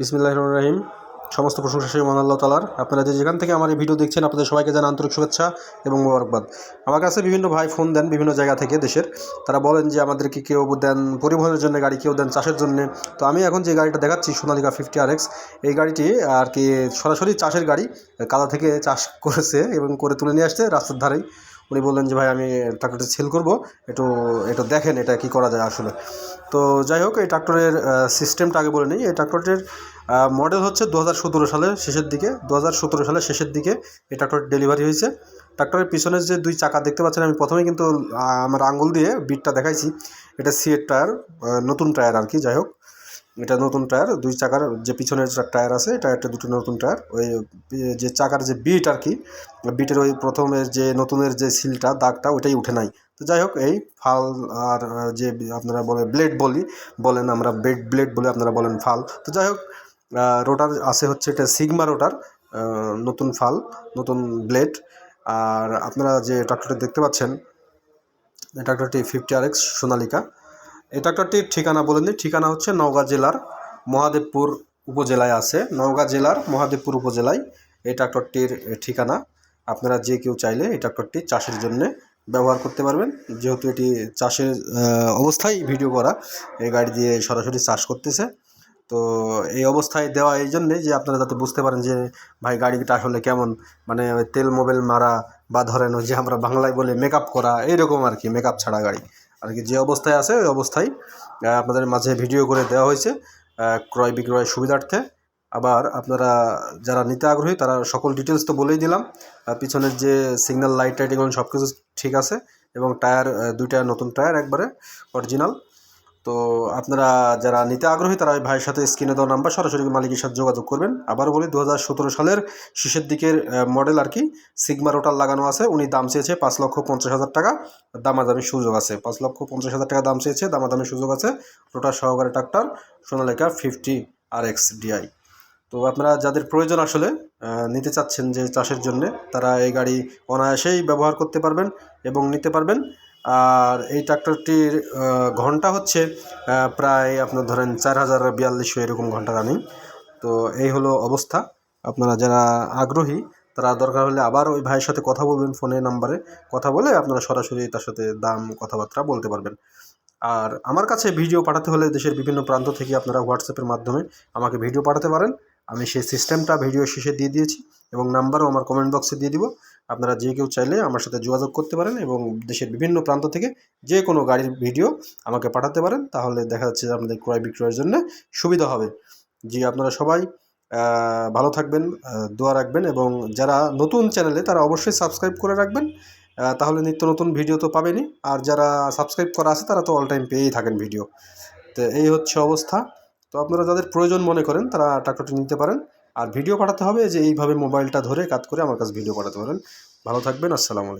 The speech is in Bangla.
বিসমিল্লাহ রহিম সমস্ত প্রশংসা সেই মহান আল্লাহ তালার আপনারা যে যেখান থেকে আমার এই ভিডিও দেখছেন, আপনাদের সবাইকে জানান আন্তরিক শুভেচ্ছা এবং মোবারকবাদ। আমার কাছে বিভিন্ন ভাই ফোন দেন বিভিন্ন জায়গা থেকে দেশের। তারা বলেন যে, আমাদেরকে কেউ দেন পরিবহনের জন্য গাড়ি, কেউ দেন চাষের জন্য। তো আমি এখন যে গাড়িটা দেখাচ্ছি, সোনালিকা ফিফটি আর এই গাড়িটি আর কি সরাসরি চাষের গাড়ি। কাদা থেকে চাষ করেছে এবং করে তুলে নিয়ে আসছে রাস্তার ধারেই। উনি বললেন যে, ভাই, আমি ট্রাক্টরটা সেল করব। একটু একটু দেখেন এটা কি করা যায় আসলে। তো যাই হোক, এই ট্রাক্টরের সিস্টেমটা আগে বলে নিই। এই ট্রাক্টরটির মডেল হচ্ছে দু হাজার সতেরো সালের শেষের দিকে। দু হাজার সতেরো সালের শেষের দিকে এই ট্রাক্টর ডেলিভারি হয়েছে। ট্রাক্টরের পিছনের যে দুই চাকা দেখতে পাচ্ছেন, আমি প্রথমে কিন্তু আমার আঙ্গুল দিয়ে বিটটা দেখাইছি। এটা সিএর টায়ার নতুন টায়ার আর কি, যাই হোক। এটা নতুন টায়ার, দুই চাকার যে পিছনের টায়ার আছে একটা দুটো নতুন টায়ার। ওই, যে চাকার যে বিট আর কি, বিটের ওই প্রথমের যে নতুনের যে সিলটা, দাগটা, ওইটাই উঠে নাই। তো যাই হোক, এই ফাল আর যে আপনারা বলে ব্লেড বলি, বলেন আমরা বেড ব্লেড বলে আপনারা বলেন ফাল। তো যাই হোক রোটার আছে হচ্ছে এটা সিগমা রোটার নতুন ফাল, নতুন ব্লেড। আর আপনারা যে ট্রাক্টরটি দেখতে পাচ্ছেন ট্রাক্টরটি ফিফটি আর এক্স সোনালিকা। এই ট্রাক্টরটির ঠিকানা বলে দিই। ঠিকানা হচ্ছে নওগাঁ জেলার মহাদেবপুর উপজেলায় আছে। নওগাঁ জেলার মহাদেবপুর উপজেলায় এই ট্রাক্টরটির ঠিকানা। আপনারা যে কেউ চাইলে এই ট্রাক্টরটি চাষের জন্যে ব্যবহার করতে পারবেন। যেহেতু এটি চাষের অবস্থায় ভিডিও করা, এই গাড়ি দিয়ে সরাসরি চাষ করতেছে। তো এই অবস্থায় দেওয়া এই জন্যে যে আপনারা যাতে বুঝতে পারেন যে, ভাই গাড়িটা আসলে কেমন মানে তেল মোবিল মারা বা ধরেন যে আমরা বাংলায় বলে মেকআপ করা, এইরকম আর কি মেকআপ ছাড়া গাড়ি। আর কি যে অবস্থায় আছে, ওই অবস্থায় আপনাদের মাঝে ভিডিও করে দেওয়া হয়েছে ক্রয় বিক্রয় সুবিধার্থে। আবার আপনারা যারা নিতে আগ্রহী, তারা সকল ডিটেলস তো বলেই দিলাম। পিছনের যে সিগন্যাল লাইট টাইট এগুলো সব কিছু ঠিক আছে। এবং টায়ার দুইটা নতুন টায়ার একবারে অরিজিনাল তো আপনারা যারা নিতে আগ্রহী, তারা ওই ভাইয়ের সাথে স্ক্রিনে দেওয়া নাম্বার, সরাসরি মালিকের সাথে যোগাযোগ করবেন। আবারও বলি, দু হাজার সতেরো সালের শেষের দিকের মডেল আর কি সিগমা রোটার লাগানো আছে। উনি দাম চেয়েছে পাঁচ লক্ষ পঞ্চাশ হাজার টাকা। দামাদামি সুযোগ আছে। পাঁচ লক্ষ পঞ্চাশ হাজার টাকা দাম চেয়েছে, দামাদামি সুযোগ আছে। রোটার সহকারে tractor Sonalika fifty R X DI তো আপনারা যাদের প্রয়োজন আসলে নিতে চাচ্ছেন যে চাষের জন্য, তারা এই গাড়ি অনায়াসেই ব্যবহার করতে পারবেন এবং নিতে পারবেন। আর এই ট্রাক্টরটির ঘণ্টা হচ্ছে প্রায় আপনার ধরেন চার হাজার বিয়াল্লিশশো এরকম ঘণ্টা রানিং তো এই হলো অবস্থা। আপনারা যারা আগ্রহী, তারা দরকার হলে আবার ওই ভাইয়ের সাথে কথা বলবেন ফোনে নাম্বারে। কথা বলে আপনারা সরাসরি তার সাথে দাম, কথাবার্তা বলতে পারবেন। আর আমার কাছে ভিডিও পাঠাতে হলে দেশের বিভিন্ন প্রান্ত থেকে আপনারা হোয়াটসঅ্যাপের মাধ্যমে আমাকে ভিডিও পাঠাতে পারেন। আমি সেই সিস্টেমটা ভিডিও শেষে দিয়ে দিয়েছি এবং নাম্বারও আমার কমেন্ট বক্সে দিয়ে দিব। আপনারা যে কেউ চাইলে আমার সাথে যোগাযোগ করতে পারেন এবং দেশের বিভিন্ন প্রান্ত থেকে যে কোনো গাড়ির ভিডিও আমাকে পাঠাতে পারেন, তাহলে দেখা যাচ্ছে যে আপনাদের ক্রয় বিক্রয়ের জন্য সুবিধা হবে। জি, আপনারা সবাই ভালো থাকবেন দোয়া রাখবেন এবং যারা নতুন চ্যানেলে তারা অবশ্যই সাবস্ক্রাইব করে রাখবেন। তাহলে নিত্য নতুন ভিডিও তো পাবেনই। আর যারা সাবস্ক্রাইব করা আছে, তারা তো অল টাইম পেয়েই থাকেন ভিডিও তো এই হচ্ছে অবস্থা। তো আপনারা যাদের প্রয়োজন মনে করেন, তারা ট্রাক্টরটি নিতে পারেন। আর ভিডিও পাঠাতে হবে যে, এইভাবে মোবাইলটা ধরে কাজ করে আমার কাছে ভিডিও পাঠাতে পারেন। ভালো থাকবেন, আসসালামু আলাইকুম।